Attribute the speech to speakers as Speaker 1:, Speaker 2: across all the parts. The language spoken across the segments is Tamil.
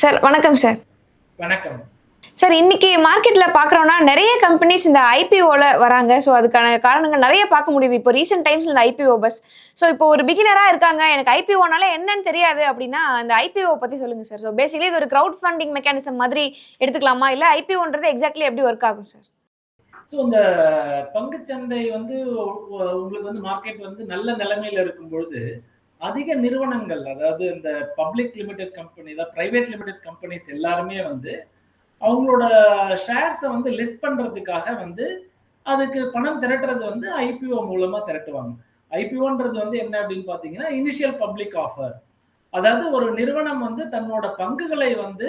Speaker 1: சார் வணக்கம் சார்.
Speaker 2: வணக்கம்.
Speaker 1: சார் இன்னைக்கு மார்க்கெட்ல பாக்குறோம்னா நிறைய கம்பெனிஸ் இந்த ஐபிஓல வராங்க. ஸோ அதுக்கான காரணங்கள் நிறைய பார்க்க முடியுது. இப்போ ரீசெண்ட் டைம்ஸ்ல இந்த ஐபிஓ பஸ் ஸோ இப்போ ஒரு பிகினரா இருக்காங்க. எனக்கு ஐபிஓனால என்னன்னு தெரியாது அப்படின்னா அந்த ஐபிஓ பத்தி சொல்லுங்க சார். ஸோ பேசிக்கலி இது ஒரு கிரவுட் ஃபண்டிங் மெக்கானிசம் மாதிரி எடுத்துக்கலாமா? இல்ல ஐபிஓன்றது எக்ஸாக்ட்லி எப்படி ஒர்க் ஆகும் சார்?
Speaker 2: ஸோ இந்த பங்குச்சந்தை வந்து உங்களுக்கு வந்து மார்க்கெட் வந்து நல்ல நிலைமையில இருக்கும் பொழுது அதிக நிறுவனங்கள் அதாவது இந்த பப்ளிக் லிமிடெட் கம்பெனி அதாவது பிரைவேட் லிமிடெட் கம்பெனிஸ் எல்லாருமே வந்து அவங்களோட ஷேர்ஸை வந்து லிஸ்ட் பண்ணுறதுக்காக வந்து அதுக்கு பணம் திரட்டுறது வந்து ஐபிஓ மூலமாக திரட்டுவாங்க. ஐபிஓன்றது வந்து என்ன அப்படின்னு பார்த்தீங்கன்னா இனிஷியல் பப்ளிக் ஆஃபர் அதாவது ஒரு நிறுவனம் வந்து தன்னோட பங்குகளை வந்து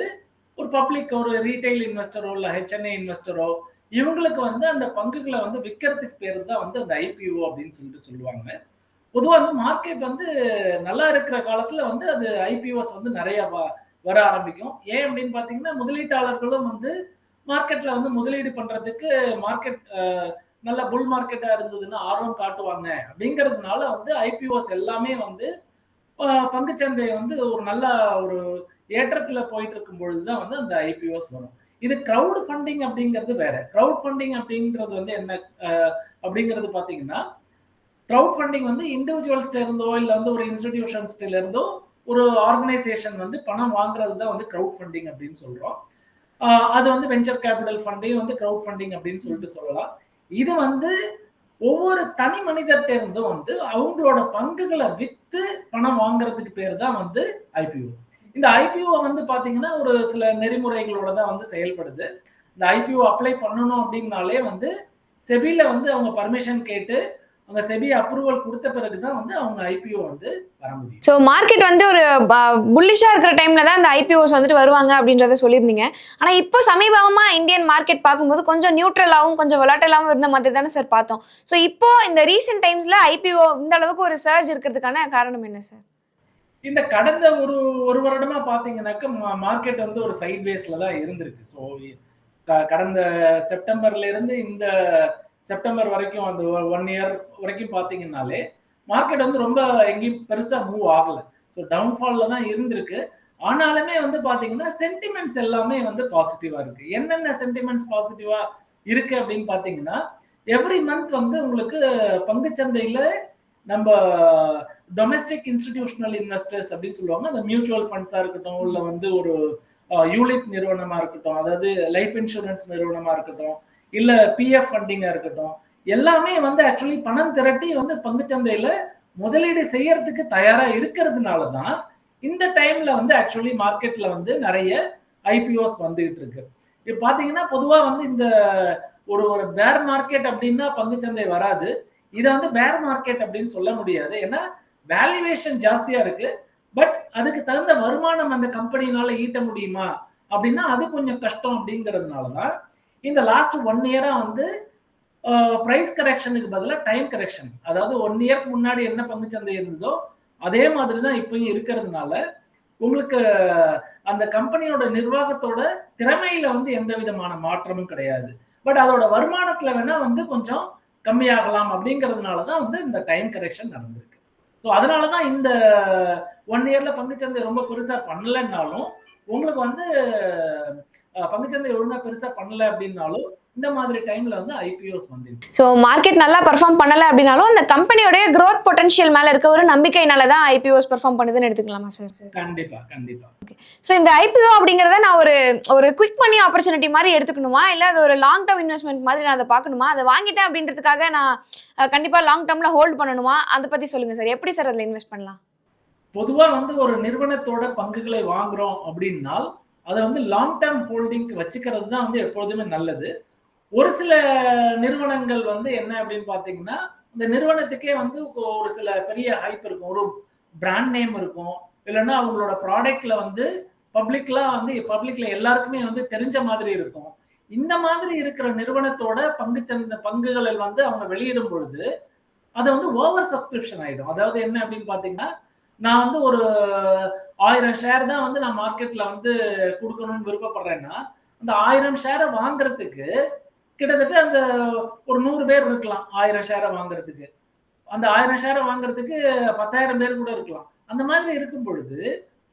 Speaker 2: ஒரு பப்ளிக் ஒரு ரீட்டைல் இன்வெஸ்டரோ இல்லை ஹெச்என்ஏ இன்வெஸ்டரோ இவங்களுக்கு வந்து அந்த பங்குகளை வந்து விற்கிறதுக்கு பேர் தான் வந்து அந்த ஐபிஓ அப்படின்னு சொல்லிட்டு சொல்லுவாங்க. பொதுவாக வந்து மார்க்கெட் வந்து நல்லா இருக்கிற காலத்துல வந்து அது ஐபிஓஸ் வந்து நிறைய வ- வர ஆரம்பிக்கும். ஏன் அப்படின்னு பார்த்தீங்கன்னா முதலீட்டாளர்களும் வந்து மார்க்கெட்ல வந்து முதலீடு பண்றதுக்கு மார்க்கெட் நல்ல புல் மார்க்கெட்டா இருந்ததுன்னு ஆர்வம் காட்டுவாங்க. அப்படிங்கிறதுனால வந்து ஐபிஓஸ் எல்லாமே வந்து பங்குச்சந்தை வந்து ஒரு நல்ல ஒரு ஏற்றத்துல போயிட்டு இருக்கும் பொழுதுதான் வந்து அந்த ஐபிஓஸ் வரும். இது க்ரௌட் ஃபண்டிங் அப்படிங்கிறது வேற. க்ரௌட் ஃபண்டிங் அப்படிங்கிறது வந்து என்ன அப்படிங்கிறது பாத்தீங்கன்னா க்ரௌட் ஃபண்டிங் வந்து இண்டிவிஜுவல்ஸ்ட இருந்தோ இல்லை வந்து ஒரு இன்ஸ்டிடியூஷன்ஸ்ல இருந்தோ ஒரு ஆர்கனைசேஷன் வந்து பணம் வாங்குறது தான் வந்து க்ரௌட் ஃபண்டிங் அப்படின்னு சொல்றோம். அது வந்து வெஞ்சர் கேபிட்டல் ஃபண்டையும் வந்து க்ரௌட் ஃபண்டிங் அப்படின்னு சொல்லிட்டு சொல்லலாம். இது வந்து ஒவ்வொரு தனி மனிதர்கிட்ட இருந்தும் வந்து அவங்களோட பங்குகளை வித்து பணம் வாங்குறதுக்கு பேர் தான் வந்து ஐபிஓ இந்த ஐபிஓ வந்து பாத்தீங்கன்னா ஒரு சில நெறிமுறைகளோட தான் வந்து செயல்படுது. இந்த ஐபிஓ அப்ளை பண்ணணும் அப்படின்னாலே வந்து செபில வந்து அவங்க பர்மிஷன் கேட்டு அவங்க செபி அப்ரூவல் கொடுத்த பிறகு தான் வந்து அவங்க ஐபிஓ வந்து வர முடியும்.
Speaker 1: ஸோ மார்க்கெட் வந்து ஒரு புல்லிஷா இருக்கிற டைம்ல தான் இந்த ஐபிஓஸ் வந்துட்டு வருவாங்க அப்படின்றத சொல்லியிருந்தீங்க. ஆனா இப்போ சமீபமா இந்தியன் மார்க்கெட் பார்க்கும்போது கொஞ்சம் நியூட்ரலாகவும் கொஞ்சம் விளாட்டலாகவும் இருந்த மாதிரி தானே சார் பார்த்தோம். ஸோ இப்போ இந்த ரீசெண்ட் டைம்ஸ்ல ஐபிஓ இந்த அளவுக்கு ஒரு சர்ஜ் இருக்கிறதுக்கான காரணம் என்ன சார்
Speaker 2: இந்த கடந்த ஒரு ஒரு வருடமா பாத்தீங்கன்னாக்க மார்க்கெட் வந்து ஒரு சைட் வேஸ்ல தான் இருந்திருக்கு. ஸோ கடந்த செப்டம்பர்ல இருந்து இந்த செப்டம்பர் வரைக்கும் அந்த ஒன் இயர் வரைக்கும் பார்த்தீங்கன்னாலே மார்க்கெட் வந்து ரொம்ப எங்கேயும் பெருசாக மூவ் ஆகலை. ஸோ டவுன்ஃபாலில் தான் இருந்திருக்கு. ஆனாலுமே வந்து பார்த்தீங்கன்னா சென்டிமெண்ட்ஸ் எல்லாமே வந்து பாசிட்டிவாக இருக்கு. என்னென்ன சென்டிமெண்ட்ஸ் பாசிட்டிவாக இருக்கு அப்படின்னு பார்த்தீங்கன்னா எவ்ரி மந்த் வந்து உங்களுக்கு பங்குச்சந்தையில நம்ம டொமஸ்டிக் இன்ஸ்டிடியூஷனல் இன்வெஸ்டர்ஸ் அப்படின்னு சொல்லுவாங்க. அந்த மியூச்சுவல் ஃபண்ட்ஸாக இருக்கட்டும் இல்லை வந்து ஒரு யூலிப் நிறுவனமா இருக்கட்டும் அதாவது லைஃப் இன்சூரன்ஸ் நிறுவனமா இருக்கட்டும் இல்ல பிஎஃப் ஃபண்டிங்கா இருக்கட்டும் எல்லாமே வந்து ஆக்சுவலி பணம் திரட்டி வந்து பங்குச்சந்தையில முதலீடு செய்யறதுக்கு தயாரா இருக்கிறதுனால தான் இந்த டைம்ல வந்து ஆக்சுவலி மார்க்கெட்ல வந்து நிறைய ஐபிஓஸ் வந்துகிட்டு இருக்கு. இப்போ பாத்தீங்கன்னா பொதுவா வந்து இந்த ஒரு ஒரு பேர் மார்க்கெட் அப்படின்னா பங்குச்சந்தை வராது. இதை வந்து பேர் மார்க்கெட் அப்படின்னு சொல்ல முடியாது. ஏன்னா வேல்யூவேஷன் ஜாஸ்தியா இருக்கு. பட் அதுக்கு தகுந்த வருமானம் அந்த கம்பெனினால ஈட்ட முடியுமா? அப்படின்னா அது கொஞ்சம் கஷ்டம் அப்படிங்கிறதுனால தான் இந்த லாஸ்ட் ஒன் இயரா வந்து ப்ரைஸ் கரெக்ஷனுக்கு பதிலாக டைம் கரெக்ஷன் அதாவது ஒன் இயர்க்கு முன்னாடி என்ன பங்குச்சந்தை இருந்ததோ அதே மாதிரி தான் இப்பயும் இருக்கிறதுனால உங்களுக்கு அந்த கம்பெனியோட நிர்வாகத்தோட திறமையில வந்து எந்த விதமான மாற்றமும் கிடையாது. பட் அதோட வருமானத்துல வேணா வந்து கொஞ்சம் கம்மியாகலாம் அப்படிங்கிறதுனால தான் வந்து இந்த டைம் கரெக்ஷன் நடந்திருக்கு. ஸோ அதனால தான் இந்த ஒன் இயர்ல பங்குச்சந்தை ரொம்ப பெருசா பண்ணலைன்னாலும் உங்களுக்கு வந்து பங்குச்சந்தை ஒழுங்கா பெருசா பண்ணல அப்படின்னாலும் இந்த மாதிரி டைம்ல வந்து ஐபிஓஸ் வந்துருக்கு.
Speaker 1: ஸோ மார்க்கெட் நல்லா பெர்ஃபார்ம் பண்ணல அப்படின்னாலும் அந்த கம்பெனியோடைய growth பொட்டன்ஷியல் மேல இருக்க ஒரு நம்பிக்கையினால தான் ஐபிஓஸ் பெர்ஃபார்ம் பண்ணுதுன்னு எடுத்துக்கலாமா சார்
Speaker 2: கண்டிப்பா கண்டிப்பா.
Speaker 1: ஸோ இந்த ஐபிஓ அப்படிங்கிறத நான் ஒரு ஒரு குவிக் மணி ஆப்பர்ச்சுனிட்டி மாதிரி எடுத்துக்கணுமா? இல்லை அது ஒரு லாங் டேர்ம் இன்வெஸ்ட்மெண்ட் மாதிரி நான் அதை பார்க்கணுமா? அதை வாங்கிட்டேன் அப்படின்றதுக்காக நான் அஹ், கண்டிப்பா லாங் டேர்ம்ல ஹோல்ட் பண்ணணுமா? அதை பத்தி சொல்லுங்க சார் எப்படி சார் அதில் இன்வெஸ்ட் பண்ணலாம்?
Speaker 2: பொதுவா வந்து ஒரு நிறுவனத்தோட பங்குகளை வாங்குறோம் அப்படின்னால் அதை வந்து லாங் டேர்ம் ஹோல்டிங் வச்சுக்கிறது தான் வந்து எப்பொழுதுமே நல்லது. ஒரு சில நிறுவனங்கள் வந்து என்ன அப்படின்னு பார்த்தீங்கன்னா இந்த நிறுவனத்துக்கே வந்து ஒரு சில பெரிய ஹைப் இருக்கும். ஒரு பிராண்ட் நேம் இருக்கும். இல்லைன்னா அவங்களோட ப்ராடக்ட்ல வந்து பப்ளிக்லாம் வந்து பப்ளிக்ல எல்லாருக்குமே வந்து தெரிஞ்ச மாதிரி இருக்கும். இந்த மாதிரி இருக்கிற நிறுவனத்தோட பங்கு சந்த பங்குகளில் வந்து அவங்க வெளியிடும் பொழுது அது வந்து ஓவர் சப்ஸ்கிரிப்ஷன் ஆயிடும். அதாவது என்ன அப்படின்னு பார்த்தீங்கன்னா நான் வந்து ஒரு ஆயிரம் ஷேர் தான் வந்து நான் மார்க்கெட்ல வந்து கொடுக்கணும்னு விருப்பப்படுறேன்னா அந்த ஆயிரம் ஷேரை வாங்குறதுக்கு கிட்டத்தட்ட அந்த ஒரு நூறு பேர் இருக்கலாம் ஆயிரம் ஷேரை வாங்குறதுக்கு. அந்த ஆயிரம் ஷேரை வாங்குறதுக்கு பத்தாயிரம் பேர் கூட இருக்கலாம். அந்த மாதிரி இருக்கும் பொழுது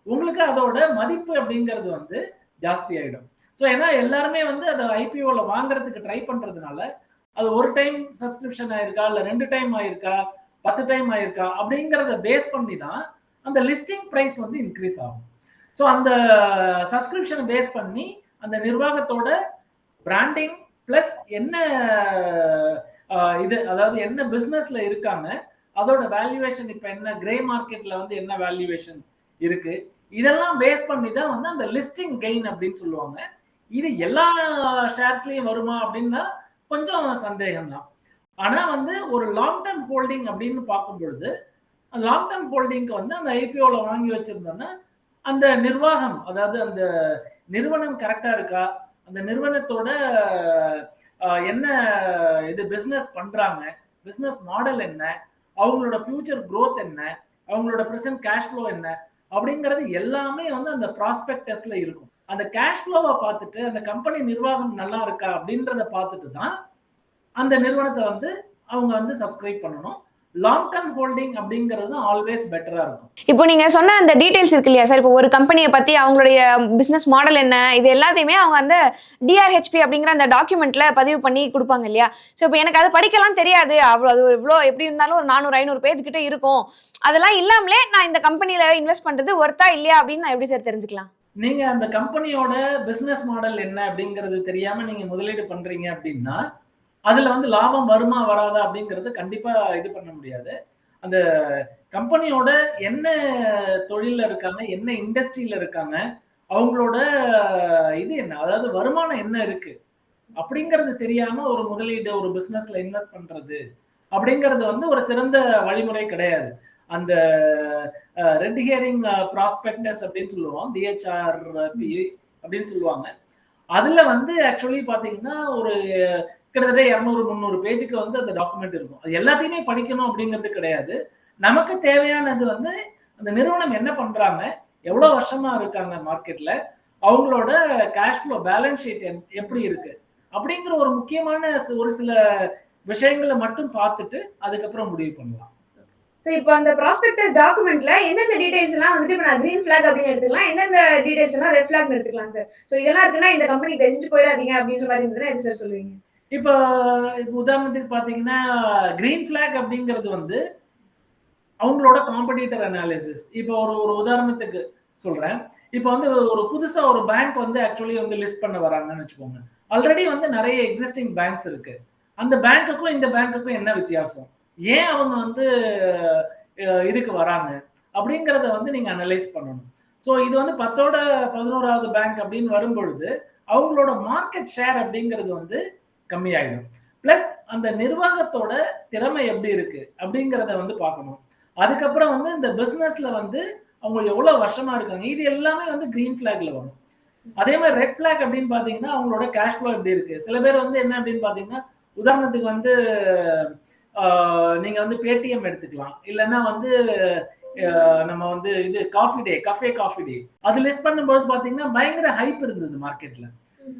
Speaker 2: உங்களுக்கு அதோட மதிப்பு அப்படிங்கிறது வந்து ஜாஸ்தி ஆகிடும் ஸோ ஏன்னா எல்லாருமே வந்து அதை ஐபிஓவில் வாங்குறதுக்கு ட்ரை பண்ணுறதுனால அது ஒரு டைம் சப்ஸ்கிரிப்ஷன் ஆயிருக்கா இல்லை ரெண்டு டைம் ஆயிருக்கா பத்து டைம் ஆயிருக்கா அப்படிங்கிறத பேஸ் பண்ணி தான் அந்த லிஸ்டிங் ப்ரைஸ் வந்து இன்க்ரீஸ் ஆகும். ஸோ அந்த சப்ஸ்கிரிப்ஷனை பேஸ் பண்ணி அந்த நிர்வாகத்தோட பிராண்டிங் ப்ளஸ் என்ன இது அதாவது என்ன பிஸ்னஸ்ல இருக்காங்க அதோட வேல்யூவேஷன் இப்போ என்ன கிரே மார்க்கெட்ல வந்து என்ன வேல்யூவேஷன் இருக்கு இதெல்லாம் பேஸ் பண்ணி தான் வந்து அந்த லிஸ்டிங் கெயின் அப்படின்னு சொல்லுவாங்க. இது எல்லா ஷேர்ஸ்லயும் வருமா அப்படின்னா கொஞ்சம் சந்தேகம் தான் ஆனா வந்து ஒரு லாங் டேர்ம் ஹோல்டிங் அப்படின்னு பார்க்கும் பொழுது லாங் டேர்ம் ஹோல்டிங்க்கு வந்து அந்த ஐபிஓல வாங்கி வச்சுருந்தோன்னா அந்த நிர்வாகம் அதாவது அந்த நிறுவனம் கரெக்டா இருக்கா? அந்த நிறுவனத்தோட என்ன இது பிசினஸ் பண்றாங்க? பிசினஸ் மாடல் என்ன? அவங்களோட ஃபியூச்சர் க்ரோத் என்ன? அவங்களோட ப்ரெசன்ட் கேஷ் ஃப்ளோ என்ன? அப்படிங்கிறது எல்லாமே வந்து அந்த ப்ராஸ்பெக்டஸ்ல இருக்கும். அந்த கேஷ் ஃப்ளோவை பார்த்துட்டு அந்த கம்பெனி நிர்வாகம் நல்லா இருக்கா அப்படின்றத பார்த்துட்டு தான் அந்த நிறுவனத்தை வந்து அவங்க வந்து சப்ஸ்கிரைப் பண்ணணும். லாங் டர்ம் ஹோல்டிங் அப்படிங்கிறது ஆல்வேஸ் பெட்டரா இருக்கும்.
Speaker 1: இப்போ நீங்க சொன்ன அந்த டீடைல்ஸ் இருக்கு இல்லையா சார் இப்போ ஒரு கம்பெனியை பத்தி அவங்களுடைய பிசினஸ் மாடல் என்ன? இது எல்லாத்தையுமே அவங்க அந்த டிஆர்ஹெச்பி அப்படிங்கிற அந்த டாக்குமெண்ட்ல பதிவு பண்ணி கொடுப்பாங்க இல்லையா? ஸோ இப்போ எனக்கு அது படிக்கலாம் தெரியாது. அவ்வளோ அது இவ்வளோ எப்படி இருந்தாலும் ஒரு நானூறு ஐநூறு பேஜ் கிட்ட இருக்கும். அதெல்லாம் இல்லாமலே நான் இந்த கம்பெனில இன்வெஸ்ட் பண்றது ஒர்த்தா இல்லையா அப்படின்னு நான் எப்படி சார் தெரிஞ்சுக்கலாம்?
Speaker 2: நீங்க அந்த கம்பெனியோட பிசினஸ் மாடல் என்ன அப்படிங்கிறது தெரியாம நீங்க முதலீடு பண்றீங்க அப்படின்னா அதுல வந்து லாபம் வருமா வராதா அப்படிங்கறது கண்டிப்பா இது பண்ண முடியாது. அந்த கம்பெனியோட என்ன தொழில இருக்காங்க என்ன இண்டஸ்ட்ரியில இருக்காங்க அவங்களோட இது என்ன? அதாவது வருமானம் என்ன இருக்கு? அப்படிங்கிறது தெரியாம ஒரு முதலீடு ஒரு பிசினஸ்ல இன்வெஸ்ட் பண்றது அப்படிங்கிறது வந்து ஒரு சிறந்த வழிமுறை கிடையாது. அந்த ரெட் ஹியரிங் ப்ராஸ்பெக்டஸ் அப்படின்னு சொல்லுவோம். டிஹெச்ஆர் அப்படின்னு சொல்லுவாங்க. அதுல வந்து ஆக்சுவலி பாத்தீங்கன்னா ஒரு கிட்டத்தட்ட இரநூறு முந்நூறு பேஜுக்கு வந்து அந்த டாக்குமெண்ட் இருக்கும். அது எல்லாத்தையுமே படிக்கணும் அப்படிங்கிறது கிடையாது. நமக்கு தேவையானது வந்து அந்த நிறுவனம் என்ன பண்றாங்க எவ்வளவு வருஷமா இருக்காங்க மார்க்கெட்ல அவங்களோட கேஷ் ஃப்ளோ பேலன்ஸ் ஷீட் எப்படி இருக்கு? அப்படிங்கிற ஒரு முக்கியமான ஒரு சில விஷயங்களை மட்டும் பார்த்துட்டு அதுக்கப்புறம் முடிவு பண்ணலாம்.
Speaker 3: ஸோ இப்போ அந்த ப்ராஸ்பெக்டஸ் டாக்குமெண்ட்ல எந்தெந்த டீடைல்ஸ் எல்லாம் வந்துட்டு இப்போ நான் கிரீன் ஃபிளாக் அப்படின்னு எடுத்துக்கலாம். எந்தெந்த டீடைல்ஸ் எல்லாம் ரெட் ஃபிளாக் எடுத்துக்கலாம் சார் ஸோ இதெல்லாம் இருக்குன்னா இந்த கம்பெனி தெரிஞ்சுட்டு போயிடாதீங்க அப்படின்ற மாதிரி இருந்ததுன்னா எது சார் சொல்லுவீங்க?
Speaker 2: இப்போ இப்ப உதாரணத்துக்கு பாத்தீங்கன்னா கிரீன் ஃபிளாக் அப்படிங்கிறது வந்து அவங்களோட காம்படிட்டர் அனாலிசிஸ் இப்போ ஒரு ஒரு உதாரணத்துக்கு சொல்றேன். இப்போ வந்து ஒரு புதுசா ஒரு பேங்க் வந்து ஆக்சுவலி வந்து லிஸ்ட் பண்ண வராங்கன்னு வச்சுக்கோங்க. ஆல்ரெடி வந்து நிறைய எக்ஸிஸ்டிங் பேங்க்ஸ் இருக்கு. அந்த பேங்க்குக்கும் இந்த பேங்க்குக்கும் என்ன வித்தியாசம்? ஏன் அவங்க வந்து இதுக்கு வராங்க? அப்படிங்கிறத வந்து நீங்க அனலைஸ் பண்ணணும். ஸோ இது வந்து பத்தோட பதினோராவது பேங்க் அப்படின்னு வரும்பொழுது அவங்களோட மார்க்கெட் ஷேர் அப்படிங்கிறது வந்து கம்மியாயிடும். பிளஸ் அந்த நிர்வாகத்தோட திறமை எப்படி இருக்கு? அப்படிங்கிறத வந்து பார்க்கணும். அதுக்கப்புறம் வந்து இந்த பிசினஸ்ல வந்து அவங்க எவ்வளவு வருஷமா இருக்காங்க? இது எல்லாமே வந்து கிரீன் ஃபிளாக்ல வரும். அதே மாதிரி ரெட் ஃபிளாக் அப்படின்னு பாத்தீங்கன்னா அவங்களோட கேஷ் ஃப்ளோ எப்படி இருக்கு? சில பேர் வந்து என்ன அப்படின்னு பாத்தீங்கன்னா உதாரணத்துக்கு வந்து ஆஹ், நீங்க வந்து பேடிஎம் எடுத்துக்கலாம். இல்லைன்னா வந்து நம்ம வந்து இது coffee day cafe coffee day அது லிஸ்ட் பண்ணும்போது பாத்தீங்கன்னா பயங்கர ஹைப் இருந்தது மார்க்கெட்ல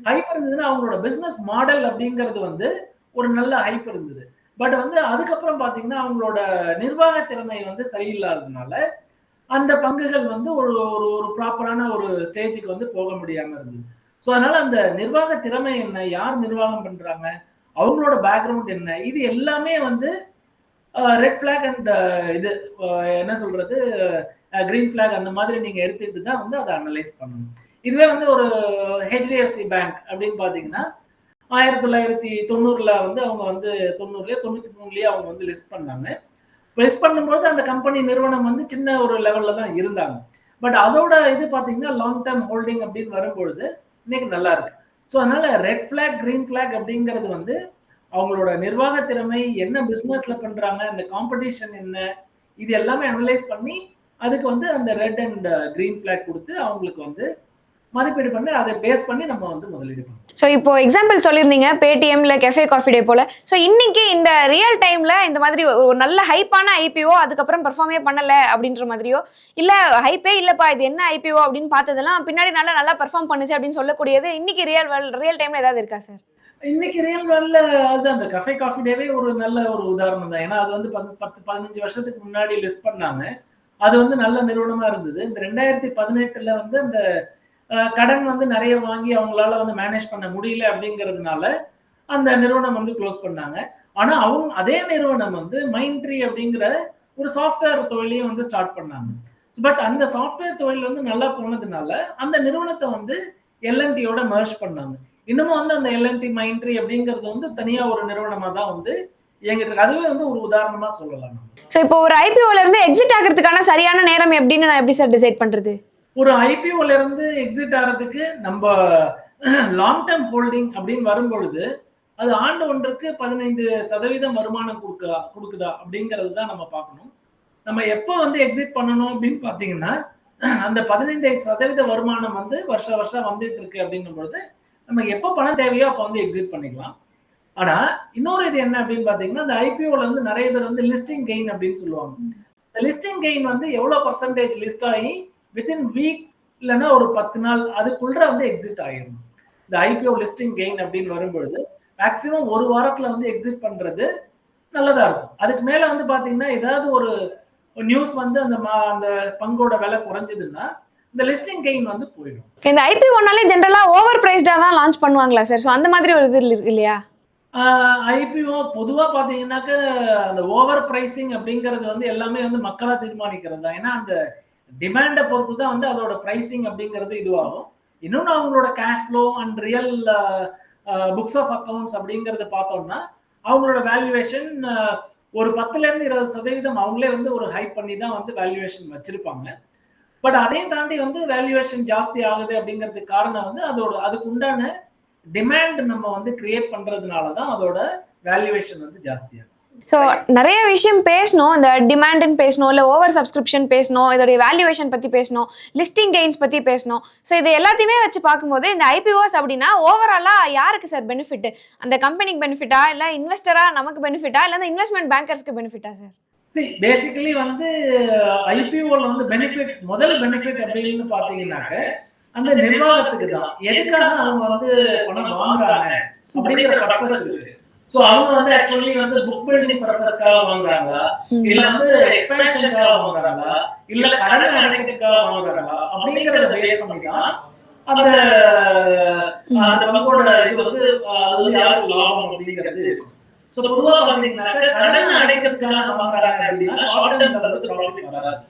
Speaker 2: ஹைப் இருந்ததுன்னா அவங்களோட பிசினஸ் மாடல் அப்படிங்கிறது வந்து ஒரு நல்ல ஹைப் இருந்தது. பட் வந்து அதுக்கப்புறம் பார்த்தீங்கன்னா அவங்களோட நிர்வாக திறமை வந்து சரியில்லாததுனால அந்த பங்குகள் வந்து ஒரு ஒரு ஒரு ப்ராப்பரான ஒரு ஸ்டேஜுக்கு வந்து போக முடியாம இருந்தது. ஸோ அதனால அந்த நிர்வாக திறமை என்ன யார் நிர்வாகம் பண்றாங்க அவங்களோட பேக்ரவுண்ட் என்ன இது எல்லாமே வந்து ரெட் ஃபிளாக் அண்ட் இது என்ன சொல்றது கிரீன் ஃபிளாக் அந்த மாதிரி நீங்க எடுத்துக்கிட்டு தான் வந்து அதை அனலைஸ் பண்ணணும். இதுவே வந்து ஒரு ஹெச்டிஎஃப்சி பேங்க் அப்படின்னு பார்த்தீங்கன்னா ஆயிரத்தி தொள்ளாயிரத்தி தொண்ணூறில் வந்து அவங்க வந்து தொண்ணூறுலேயே தொண்ணூற்றி மூணுலயே அவங்க வந்து லிஸ்ட் பண்ணாங்க. லிஸ்ட் பண்ணும்போது அந்த கம்பெனி நிறுவனம் வந்து சின்ன ஒரு லெவலில் தான் இருந்தாங்க. பட் அதோட இது பார்த்தீங்கன்னா லாங் டேர்ம் ஹோல்டிங் அப்படின்னு வரும்பொழுது இன்னைக்கு நல்லா இருக்கு. ஸோ அதனால ரெட் ஃபிளாக் க்ரீன் ஃபிளாக் அப்படிங்கிறது வந்து அவங்களோட நிர்வாக திறமை என்ன பிஸ்னஸில் பண்றாங்க அந்த காம்படிஷன் என்ன இது எல்லாமே அனலைஸ் பண்ணி அதுக்கு வந்து அந்த ரெட் அண்ட் க்ரீன் ஃபிளாக் கொடுத்து அவங்களுக்கு வந்து மதிப்பீடு பண்ணி அதை பேஸ் பண்ணி நம்ம வந்து முதலீடு பண்ணணும்.
Speaker 1: ஸோ இப்போ எக்ஸாம்பிள் சொல்லியிருந்தீங்க பேடிஎம்ல கெஃபே காஃபி டே போல. ஸோ இன்னைக்கு இந்த ரியல் டைம்ல இந்த மாதிரி ஒரு நல்ல ஹைப்பான ஐபிஓ அதுக்கப்புறம் பெர்ஃபார்மே பண்ணல அப்படின்ற மாதிரியோ இல்ல ஹைப்பே இல்லப்பா இது என்ன ஐபிஓ அப்படின்னு பார்த்ததெல்லாம் பின்னாடி நல்லா நல்லா பெர்ஃபார்ம் பண்ணுச்சு அப்படின்னு சொல்லக்கூடியது இன்னைக்கு ரியல் ரியல் டைம்ல ஏதாவது இருக்கா சார்
Speaker 2: இன்னைக்கு ரியல் வேர்ல்ட்ல அது அந்த கஃபே காஃபி டேவே ஒரு நல்ல ஒரு உதாரணம் தான். ஏன்னா அது வந்து பத்து பதினஞ்சு வருஷத்துக்கு முன்னாடி லிஸ்ட் பண்ணாங்க. அது வந்து நல்ல நிறுவனமா இருந்தது. இந்த ரெண்டாயிரத்தி பதினெட்டுல வந்து அந்த கடன் வந்து நிறைய வாங்கி அவங்களால வந்து மேனேஜ் பண்ண முடியல அப்படிங்கிறதுனால அந்த நிறுவனம் வந்து க்ளோஸ் பண்ணாங்க. ஆனா அவங்க அதே நிறுவனம் வந்து மைண்ட்ரி அப்படிங்கிற ஒரு சாஃப்ட்வேர் தொழிலையும் வந்து ஸ்டார்ட் பண்ணாங்க. பட் அந்த சாஃப்ட்வேர் தொழில் வந்து நல்லா போனதுனால அந்த நிறுவனத்தை வந்து எல்என்டியோட மர்ஜ் பண்ணாங்க. இன்னமும் வந்து அந்த எல்என்டி மைண்ட்ரி அப்படிங்கிறது வந்து தனியா ஒரு நிறுவனமா தான் வந்து இயங்கிட்டு இருக்கு. அதுவே வந்து ஒரு உதாரணமா சொல்லலாம் நம்ம.
Speaker 1: ஸோ இப்போ ஒரு ஐபிஓல இருந்து எக்ஸிட் ஆகிறதுக்கான சரியான நேரம் எப்படின்னு நான் எப்படி சார் டிசைட் பண்றது?
Speaker 2: ஒரு ஐபிஓல இருந்து எக்ஸிட் ஆகிறதுக்கு நம்ம லாங் டேர்ம் ஹோல்டிங் அப்படின்னு வரும்பொழுது அது ஆண்டு ஒன்றுக்கு பதினைந்து சதவீதம் வருமானம் கொடுக்குதா கொடுக்குதா அப்படிங்கிறது தான் நம்ம பார்க்கணும். நம்ம எப்போ வந்து எக்ஸிட் பண்ணணும் அப்படின்னு பார்த்தீங்கன்னா அந்த பதினைந்து சதவீத வருமானம் வந்து வருஷ வருஷம் வந்துட்டு இருக்கு அப்படின்னும் பொழுது நம்ம எப்போ பணம் தேவையோ அப்போ வந்து எக்ஸிட் பண்ணிக்கலாம். ஆனா இன்னொரு இது என்ன அப்படின்னு பார்த்தீங்கன்னா இந்த ஐபிஓல வந்து நிறைய பேர் வந்து லிஸ்டிங் கெயின் அப்படின்னு சொல்லுவாங்க. லிஸ்டிங் கெயின் வந்து எவ்வளோ பர்சன்டேஜ் லிஸ்ட் ஆகி வித்தின் வீக் இல்லைன்னா ஒரு பத்து நாள் அதுக்குள்ள வந்து எக்ஸிட் ஆகிடும் இந்த ஐபிஓ லிஸ்டிங் கெயின் அப்படின்னு வரும்பொழுது மேக்சிமம் ஒரு வாரத்துல வந்து எக்ஸிட் பண்றது நல்லதா இருக்கும். அதுக்கு மேல வந்து பாத்தீங்கன்னா ஏதாவது ஒரு நியூஸ் வந்து அந்த அந்த பங்கோட விலை குறைஞ்சதுன்னா இந்த லிஸ்டிங் கெயின் வந்து போயிடும்.
Speaker 1: இந்த ஐபிஓனாலே ஜென்ரலா ஓவர் பிரைஸ்டா தான் லான்ச் பண்ணுவாங்களா சார் ஸோ அந்த மாதிரி ஒரு இது இருக்கு இல்லையா?
Speaker 2: ஐபிஓ பொதுவா பாத்தீங்கன்னாக்க அந்த ஓவர் பிரைசிங் அப்படிங்கிறது வந்து எல்லாமே வந்து மக்களா தீர்மானிக்கிறது தான் ஏன்னா அந்த டிமாண்டை பொறுத்து தான் வந்து அதோட ப்ரைஸிங் அப்படிங்கிறது இதுவாகும். இன்னொன்று அவங்களோட cash flow and real books of accounts அப்படிங்கறத பார்த்தோம்னா அவங்களோட வேல்யூவேஷன் uh, ஒரு பத்துல இருந்து இருபது சதவீதம் அவங்களே வந்து ஒரு ஹைப் பண்ணி தான் வந்து வேல்யூவேஷன் வச்சிருப்பாங்க. பட் அதையும் தாண்டி வந்து வேல்யூவேஷன் ஜாஸ்தி ஆகுது அப்படிங்கிறதுக்கு காரணம் வந்து அதோட அதுக்கு உண்டான டிமாண்ட் நம்ம வந்து கிரியேட் பண்றதுனால தான் அதோட வேல்யூவேஷன் வந்து ஜாஸ்தியாகும்
Speaker 1: ஸோ நிறைய விஷயம் பேசணும். இந்த டிமாண்டுன்னு பேசணும் இல்லை ஓவர் சப்ஸ்கிரிப்ஷன் பேசணும் இதோடைய வேல்யூவேஷன் பற்றி பேசணும் லிஸ்டிங் கெயின்ஸ் பற்றி பேசணும். ஸோ இது எல்லாத்தையுமே வச்சு பார்க்கும்போது இந்த ஐபிஓஸ் அப்படின்னா ஓவராலாக யாருக்கு சார் பெனிஃபிட் அந்த கம்பெனிக்கு பெனிஃபிட்டா இல்லை இன்வெஸ்டரா நமக்கு பெனிஃபிட்டா இல்லை அந்த இன்வெஸ்ட்மெண்ட் பேங்கர்ஸ்க்கு பெனிஃபிட்டா சார்
Speaker 2: சரி பேசிக்கலி வந்து ஐபிஓல வந்து பெனிஃபிட் முதல் பெனிஃபிட் அப்படின்னு பாத்தீங்கன்னாக்க அந்த நிர்வாகத்துக்கு தான். எதுக்காக அவங்க வந்து பணம் வாங்குறாங்க அப்படிங்கிற பர்பஸ் இருக்கு. சோ அவங்க வந்து ஆக்சுவலி வந்து புக் பில்டிங் பர்பஸ்க்காக வாங்குறாங்களா இல்ல வந்து எக்ஸ்பேன்ஷனுக்காக வாங்குறாங்களா இல்ல கடன் அடைக்கிறதுக்காக வாங்குறாங்களா அப்படிங்கறத பேஸ் பண்ணி தான் அந்த அந்த பங்கோட இது வந்து அது வந்து யாருக்கு லாபம் அப்படிங்கிறது இருக்கும். ஸோ பொதுவாக பார்த்தீங்கன்னாக்க கடன் அடைக்கிறதுக்காக வாங்குறாங்க அப்படின்னா ஷார்ட் டேர்ம் வந்து ப்ராஃபிட் வராது.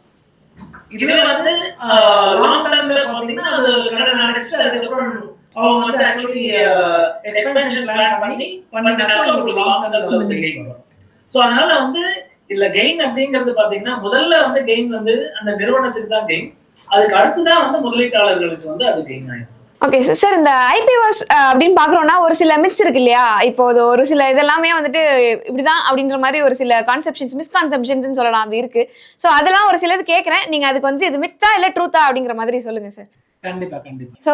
Speaker 2: இதுவே வந்து லாங் டேர்ம்ல பார்த்தீங்கன்னா அது கடன் அடைச்சிட்டு அதுக்கப்புறம் அவங்க வந்து ஆக்சுவலி எக்ஸ்பென்ஷன் பிளான் பண்ணி அவங்களுக்கு லாங் கெயின் வரும் ஸோ அதனால வந்து இல்ல கெயின் அப்படிங்கிறது பாத்தீங்கன்னா முதல்ல வந்து கெயின் வந்து அந்த நிறுவனத்துக்கு தான் கெயின் அதுக்கு அடுத்துதான் வந்து முதலீட்டாளர்களுக்கு வந்து அது கெயின் ஆயிடும்
Speaker 1: ஓகே சார் சார் இந்த ஐபிஓஸ் அப்படின்னு பார்க்குறோம்னா ஒரு சில மித்ஸ் இருக்கு இல்லையா? இப்போ ஒரு சில இதெல்லாமே வந்துட்டு இப்படிதான் அப்படின்ற மாதிரி ஒரு சில கான்செப்ஷன்ஸ் மிஸ்கான்செப்ஷன்ஸ் சொல்லலாம் அது இருக்கு. ஸோ அதெல்லாம் ஒரு சிலது கேட்குறேன் நீங்க அதுக்கு வந்து இது மித்தா இல்லை ட்ரூத்தா அப்படிங்கிற மாதிரி சொல்லுங்க சார்
Speaker 2: கண்டிப்பா கண்டிப்பா.
Speaker 1: So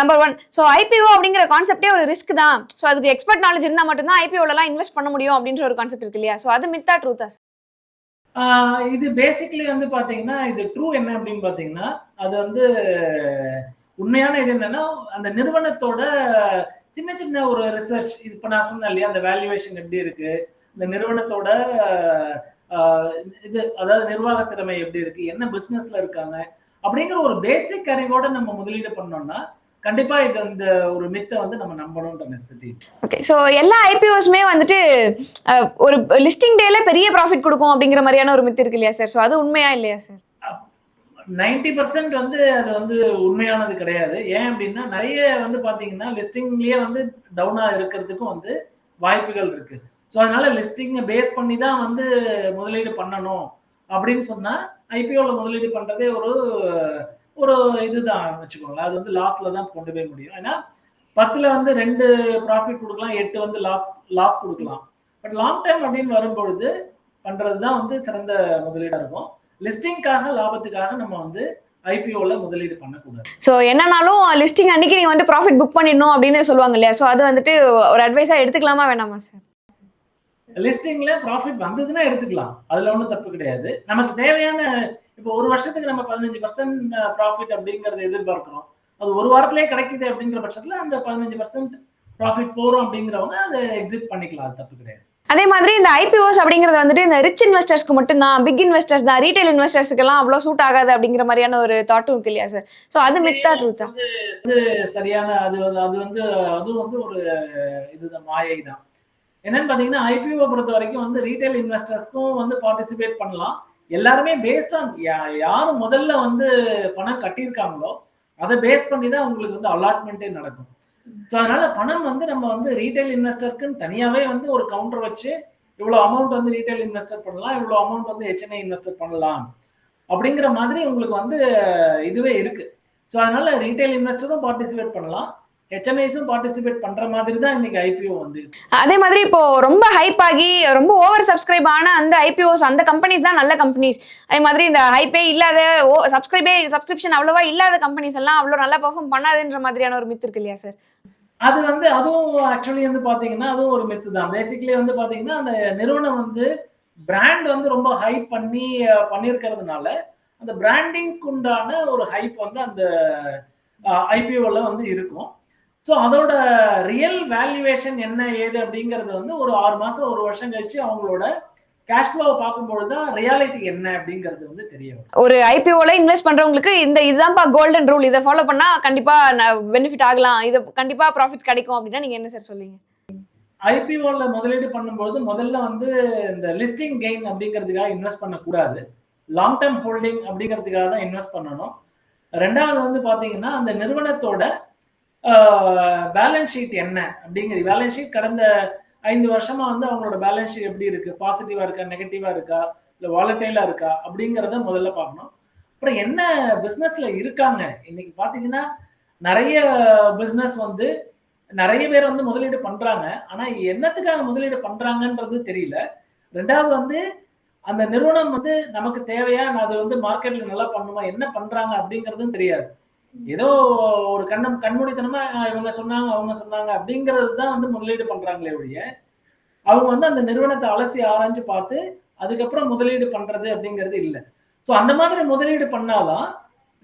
Speaker 1: number one so IPO அப்படிங்கிற கான்செப்டே ஒரு ரிஸ்க் தான். ஸோ அதுக்கு எக்ஸ்பர்ட் நாலேஜ் இருந்தால் மட்டும்தான் ஐபிஓலலாம் இன்வெஸ்ட் பண்ண முடியும் அப்படின்ற ஒரு கான்செப்ட் இருக்கு இல்லையா? ஸோ அது மித்தா ட்ரூத்தா
Speaker 2: இது பேசிக்கலி வந்து பாத்தீங்கன்னா இது ட்ரூ என்ன அப்படின்னு பாத்தீங்கன்னா அது வந்து உண்மையான இது என்னன்னா அந்த நிறுவனத்தோட சின்ன சின்ன ஒரு ரிசர்ச் இது இப்ப நான் சொன்னேன் இல்லையா அந்த வேல்யூவேஷன் எப்படி இருக்கு? இந்த நிறுவனத்தோட இது அதாவது நிர்வாக திறமை எப்படி இருக்கு? என்ன பிசினஸ்ல இருக்காங்க? அப்படிங்கிற ஒரு பேசிக் அறிவோட நம்ம முதலீடு பண்ணோம்னா கண்டிப்பா இது அந்த ஒரு மித்தை வந்து நம்ம நம்பணும்ன்ற நெசசிட்டி
Speaker 1: ஓகே ஸோ எல்லா ஐபிஓஸுமே வந்துட்டு ஒரு லிஸ்டிங் டேல பெரிய ப்ராஃபிட் கொடுக்கும் அப்படிங்கிற மாதிரியான ஒரு மித்து இருக்கு இல்லையா சார் ஸோ அது உண்மையா இல்லையா சார்
Speaker 2: நைன்டி பர்சன்ட் வந்து அது வந்து உண்மையானது கிடையாது. ஏன் அப்படின்னா நிறைய வந்து பாத்தீங்கன்னா லிஸ்டிங்லயே வந்து டவுனா இருக்கிறதுக்கும் வந்து வாய்ப்புகள் இருக்கு. ஸோ அதனால லிஸ்டிங்கை பேஸ் பண்ணி தான் வந்து முதலீடு பண்ணணும். அப்படின்னு சொன்னா ஐபிஓல முதலீடு பண்றதே ஒரு ஒரு இதுதான் வச்சுக்கோங்களேன். அது வந்து லாஸ்ல தான் கொண்டு போய் முடியும். ஏன்னா பத்துல வந்து ரெண்டு ப்ராஃபிட் கொடுக்கலாம் எட்டு வந்து லாஸ் லாஸ் கொடுக்கலாம். பட் லாங் டைம் அப்படின்னு வரும்பொழுது பண்றது தான் வந்து சிறந்த முதலீடா இருக்கும். லிஸ்டிங்காக லாபத்துக்காக நம்ம வந்து ஐபிஓல முதலீடு பண்ணக்கூடாது.
Speaker 1: ஸோ என்னன்னாலும் லிஸ்டிங் அன்னைக்கு நீங்க வந்து ப்ராஃபிட் புக் பண்ணிடணும் அப்படின்னு சொல்லுவாங்க இல்லையா? ஸோ அது வந்துட்டு ஒரு அட்வைஸா எடுத்துக்கலாமா வேணாமா சார்
Speaker 2: லிஸ்டிங்ல ப்ராஃபிட் வந்ததுன்னா எடுத்துக்கலாம். அதுல ஒன்றும் தப்பு கிடையாது. நமக்கு தேவையான இப்போ ஒரு வருஷத்துக்கு நம்ம பதினஞ்சு பர்சன்ட் ப்ராஃபிட் அப்படிங்கறத எதிர்பார்க்கிறோம். அது ஒரு வாரத்திலே கிடைக்குது அப்படிங்கிற பட்சத்துல அந்த பதினஞ்சு பர்சன்ட் ப்ராஃபிட் போறோம் அப்படிங்கிறவங்க அதை எக்ஸிட் பண்ணிக்கலாம். அது தப்பு கிடையாது.
Speaker 1: அதே மாதிரி இந்த ஐபிஓஸ் அப்படிங்கிறது வந்துட்டு இந்த ரிச் இன்வெஸ்டர்ஸ்க்கு மட்டும்தான் பிக் இன்வெஸ்டர்ஸ் தான் ரீட்டைல் இன்வெஸ்டர்ஸ்க்கெல்லாம் அவ்வளோ சூட் ஆகாது அப்படிங்கிற மாதிரியான ஒரு தாட்டும் இருக்கு இல்லையா சார் ஸோ அது மித்தா ட்ரூத்தா
Speaker 2: சரியான அது வந்து- அது வந்து அதுவும் வந்து ஒரு இதுதான் மாயை தான் என்னன்னு பாத்தீங்கன்னா ஐபிஓ பொறுத்த வரைக்கும் வந்து ரீட்டைல் இன்வெஸ்டர்ஸ்க்கும் வந்து பார்ட்டிசிபேட் பண்ணலாம். எல்லாருமே பேஸ்ட் ஆன் யார் முதல்ல வந்து பணம் கட்டியிருக்காங்களோ அதை பேஸ் பண்ணி தான் உங்களுக்கு வந்து அலாட்மெண்ட்டே நடக்கும். ஸோ அதனால பணம் வந்து நம்ம வந்து ரீட்டைல் இன்வெஸ்டருக்குன்னு தனியாகவே வந்து ஒரு கவுண்டர் வச்சு இவ்வளோ அமௌண்ட் வந்து ரீட்டைல் இன்வெஸ்டர் பண்ணலாம் இவ்வளோ அமௌண்ட் வந்து ஹெச்என்ஐ இன்வெஸ்டர் பண்ணலாம். அப்படிங்கிற மாதிரி உங்களுக்கு வந்து இதுவே இருக்கு. ஸோ அதனால ரீட்டைல் இன்வெஸ்டரும் பார்ட்டிசிபேட் பண்ணலாம். ஹெச்என்ஐஸும் பார்ட்டிசிபேட் பண்ற மாதிரி தான் இன்னைக்கு ஐபிஓ வந்து
Speaker 1: அதே மாதிரி இப்போ ரொம்ப ஹைப் ஆகி ரொம்ப ஓவர் சப்ஸ்கிரைப் ஆன அந்த ஐபிஓஸ் அந்த கம்பெனிஸ் தான் நல்ல கம்பெனிஸ் அதே மாதிரி இந்த ஹைப்பே இல்லாத ஓ சப்ஸ்கிரைபே சப்ஸ்கிரிப்ஷன் அவ்வளவா இல்லாத கம்பெனிஸ் எல்லாம் அவ்வளோ நல்லா பெர்ஃபார்ம் பண்ணாதுன்ற மாதிரியான ஒரு மித்து இருக்கு இல்லையா சார்
Speaker 2: அது வந்து அதுவும் ஆக்சுவலி வந்து பாத்தீங்கன்னா அதுவும் ஒரு மெத்து தான். பேசிக்கலி வந்து பாத்தீங்கன்னா அந்த நிறுவனம் வந்து பிராண்ட் வந்து ரொம்ப ஹைப் பண்ணி பண்ணியிருக்கிறதுனால அந்த பிராண்டிங்க்கு உண்டான ஒரு ஹைப் வந்து அந்த ஐபிஓல வந்து இருக்கும். ஸோ அதோட ரியல் வேல்யூவேஷன் என்ன ஏது அப்படிங்கிறது வந்து ஒரு ஆறு மாசம் ஒரு வருஷம் கழிச்சு அவங்களோட கேஷ் ஃப்ளோவை பார்க்கும்பொழுது தான் ரியாலிட்டி என்ன அப்படிங்கிறது வந்து தெரிய வரும்.
Speaker 1: ஒரு ஐபிஓல இன்வெஸ்ட் பண்றவங்களுக்கு இந்த இதுதான்ப்பா கோல்டன் ரூல் இதை ஃபாலோ பண்ணா கண்டிப்பா பெனிஃபிட் ஆகலாம். இது கண்டிப்பா ப்ராஃபிட்ஸ் கிடைக்கும் அப்படின்னா நீங்க என்ன சார் சொல்லுவீங்க?
Speaker 2: ஐபிஓல முதலீடு பண்ணும்போது முதல்ல வந்து இந்த லிஸ்டிங் கெயின் அப்படிங்கிறதுக்காக இன்வெஸ்ட் பண்ணக்கூடாது. லாங் டேர்ம் ஹோல்டிங் அப்படிங்கிறதுக்காக தான் இன்வெஸ்ட் பண்ணணும். ரெண்டாவது வந்து பாத்தீங்கன்னா அந்த நிறுவனத்தோட பேலன்ஸ் ஷீட் என்ன அப்படிங்கிறது. பேலன்ஸ் ஷீட் கடந்த ஐந்து வருஷமா வந்து அவங்களோட பேலன்ஸ் ஷீட் எப்படி இருக்கு? பாசிட்டிவா இருக்கா? நெகட்டிவா இருக்கா? இல்ல வாலட்டைலா இருக்கா? அப்படிங்கிறத முதல்ல பார்க்கணும். அப்புறம் என்ன பிசினஸ்ல இருக்காங்க? இன்னைக்கு பாத்தீங்கன்னா நிறைய பிசினஸ் வந்து நிறைய பேர் வந்து முதலீடு பண்றாங்க. ஆனா என்னத்துக்காக முதலீடு பண்றாங்கன்றது தெரியல. ரெண்டாவது வந்து அந்த நிறுவனம் வந்து நமக்கு தேவையா அது வந்து மார்க்கெட்ல நல்லா பண்ணுமா என்ன பண்றாங்க அப்படிங்கறதும் தெரியாது. ஏதோ ஒரு கண்ணம் கண்மூடித்தனமா இவங்க சொன்னாங்க அவங்க சொன்னாங்க அப்படிங்கிறது தான் வந்து முதலீடு பண்றாங்களே ஒழிய அவங்க வந்து அந்த நிறுவனத்தை அலசி ஆராய்ஞ்சு பார்த்து அதுக்கப்புறம் முதலீடு பண்றது அப்படிங்கிறது இல்லை. ஸோ அந்த மாதிரி முதலீடு பண்ணாதான்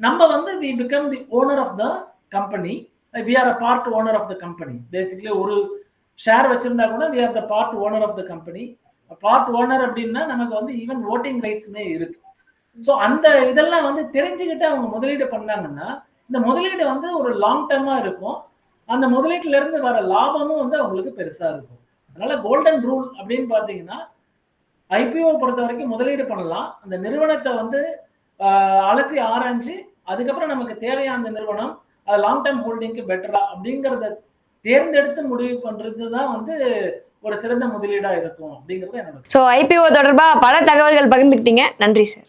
Speaker 2: நம்ம வந்து we become the owner of the company we are a part owner of the company basically ஒரு ஷேர் வச்சிருந்தா கூட we are the part owner of the company part owner அப்படின்னா நமக்கு வந்து ஈவன் ஓட்டிங் ரைட்ஸுமே இருக்கு. ஸோ அந்த இதெல்லாம் வந்து தெரிஞ்சுக்கிட்டு அவங்க முதலீடு பண்ணாங்கன்னா இந்த முதலீடு வந்து ஒரு லாங் டேர்மா இருக்கும். அந்த முதலீட்டுல இருந்து வர லாபமும் வந்து அவங்களுக்கு பெருசா இருக்கும். அதனால கோல்டன் ரூல் அப்படின்னு பாத்தீங்கன்னா ஐபிஓ பொறுத்த வரைக்கும் முதலீடு பண்ணலாம். அந்த நிறுவனத்தை வந்து அலசி ஆராய்ஞ்சு அதுக்கப்புறம் நமக்கு தேவையான அந்த நிறுவனம் அது லாங் டேர்ம் ஹோல்டிங்க்கு பெட்டரா அப்படிங்கிறத தேர்ந்தெடுத்து முடிவு பண்றது தான் வந்து ஒரு சிறந்த முதலீடா இருக்கும் அப்படிங்கிறது என்னோட
Speaker 1: ஸோ ஐபிஓ தொடர்பா பல தகவல்கள் பகிர்ந்துக்கிட்டீங்க. நன்றி சார்